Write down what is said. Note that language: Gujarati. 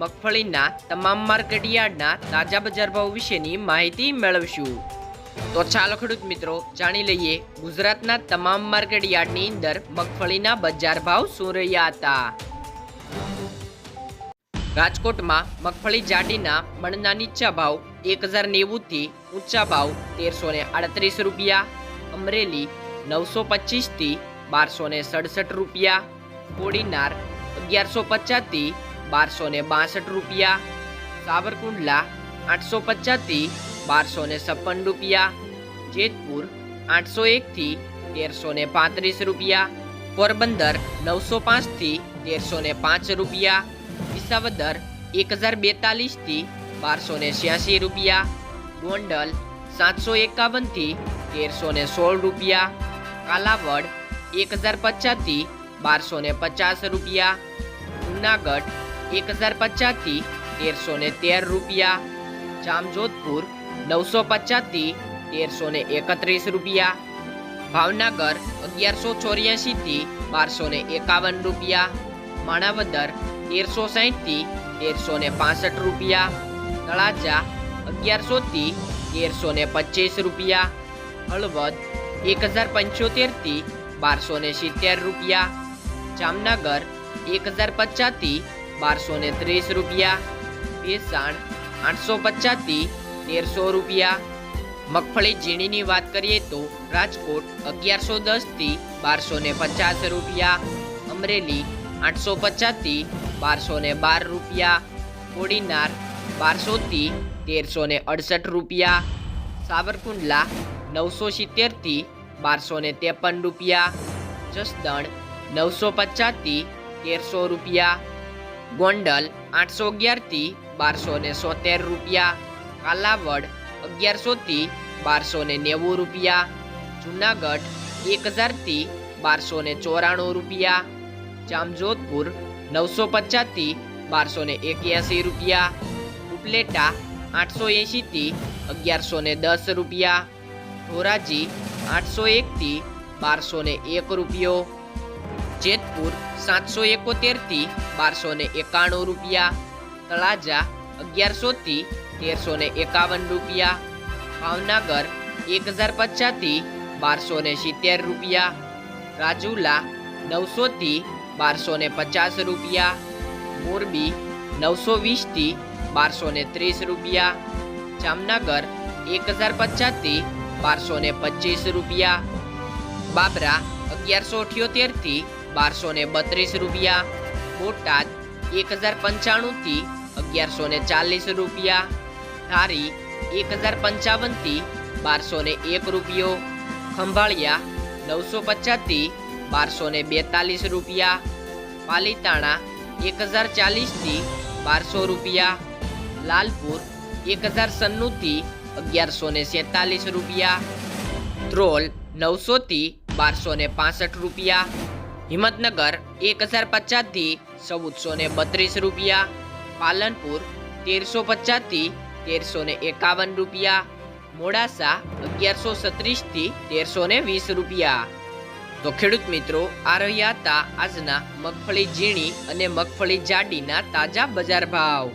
મગફળીના તમામ માર્કેટ યાર્ડના તાજા બજાર ભાવ વિશેની માહિતી મેળવશું. તો ચાલો ખેડૂત મિત્રો, જાણી લઈએ ગુજરાતના તમામ માર્કેટ યાર્ડની અંદર મગફળીના બજાર ભાવ શું રહ્યા હતા. રાજકોટમાં મગફળી જાડીના મણના નીચા ભાવ એક હજાર નેવુંથી ઊંચા ભાવ તેરસો ને આડત્રીસ રૂપિયા, અમરેલી નવસો પચીસથી બારસો ને સડસઠ રૂપિયા, કોડીનાર અગિયારસો પચાસથી બારસો ને બાસઠ રૂપિયા, સાવરકુંડલા આઠસો પચાસથી બારસો ને છપ્પન રૂપિયા, જેતપુર આઠસો એકથી તેરસો ને પાંત્રીસ રૂપિયા, પોરબંદર નવસો પાંચથી તેરસો ને પાંચ રૂપિયા, વિસાવદર એક હજાર બેતાલીસથી બારસો ને છ્યાસી રૂપિયા, ગોંડલ સાતસો એકાવનથી તેરસો ને સોળ રૂપિયા, કાલાવડ એક હજાર પચાસથી બારસો ને પચાસ રૂપિયા, જુનાગઢ એક હજાર પચાસથી તેરસો ને તેર રૂપિયા. જામજોધપુર નવસો પચાસથી તેરસો ને એકત્રીસ રૂપિયા. ભાવનગર અગિયારસો ચોર્યાસીથી બારસો ને એકાવન રૂપિયા. માણાવદર તેરસો સાહીઠથી તેરસો ને પાસઠ રૂપિયા. તળાજા અગિયારસોથી તેરસો ને પચીસ રૂપિયા. હળવદ એક હજાર પંચોતેરથી બારસો ને સિત્તેર રૂપિયા. જામનગર એક હજાર પચાસથી બારસો ને ત્રીસ રૂપિયા, બેસણ આઠસો પચાસથી તેરસો રૂપિયા. મગફળી ઝીણીની વાત કરીએ તો રાજકોટ અગિયારસો દસથી બારસો ને પચાસ રૂપિયા, અમરેલી આઠસો પચાસથી બારસો ને બાર રૂપિયા, કોડીનાર બારસોથી તેરસો ને અડસઠ રૂપિયા, સાવરકુંડલા નવસો સિત્તેરથી બારસો ને ત્રેપન રૂપિયા, જસદણ નવસો પચાસથી તેરસો રૂપિયા ગોંડલ આઠસો અગિયારથી બારસો ને સોતેર રૂપિયા. કાલાવડ અગિયારસોથી બારસો ને નેવું રૂપિયા. જુનાગઢ એક હજારથી બારસો ને ચોરાણું રૂપિયા. જામજોધપુર નવસો પચાસથી બારસો ને એક્યાસી રૂપિયા. ઉપલેટા આઠસો એંશીથી અગિયારસો ને દસ રૂપિયા. ધોરાજી આઠસો એકથી બારસો ને એક રૂપિયો. જેતપુર સાતસો એકોતેરથી બારસો ને એકાણું રૂપિયા, તળાજા અગિયારસોથી તેરસો ને એકાવન રૂપિયા, ભાવનગર એક હજાર પચાસથી બારસો ને સિત્તેર રૂપિયા, રાજુલા નવસોથી બારસો ને પચાસ રૂપિયા, મોરબી નવસો વીસથી બારસો ને ત્રીસ રૂપિયા, જામનગર એક હજાર પચાસથી બારસો ને પચીસ રૂપિયા, બાબરા અગિયારસો અઠ્યોતેરથી બારસો ને બત્રીસ રૂપિયા, બોટાદ એક હજાર પંચાણુંથી અગિયારસો ને ચાલીસ રૂપિયા, ધારી એક હજાર પંચાવનથી બારસો ને એક રૂપિયો, ખંભાળિયા નવસો પચાસથી બારસો ને બેતાલીસ રૂપિયા, પાલીતાણા એક હજાર ચાલીસથી બારસો રૂપિયા, લાલપુર એક હજાર સન્નુંથી અગિયારસો ને સેતાલીસ રૂપિયા, ધ્રોલ નવસોથી બારસો ને પાસઠ રૂપિયા હિંમતનગર એક હજાર પચાસથી ચૌદસો ને બત્રીસ રૂપિયા. પાલનપુર તેરસો પચાસથી તેરસો ને એકાવન રૂપિયા. મોડાસા અગિયારસો સત્રીસથી તેરસો ને વીસ રૂપિયા. તો ખેડૂત મિત્રો, આ રહ્યા હતા આજના મગફળી ઝીણી અને મગફળી જાડીના તાજા બજાર ભાવ.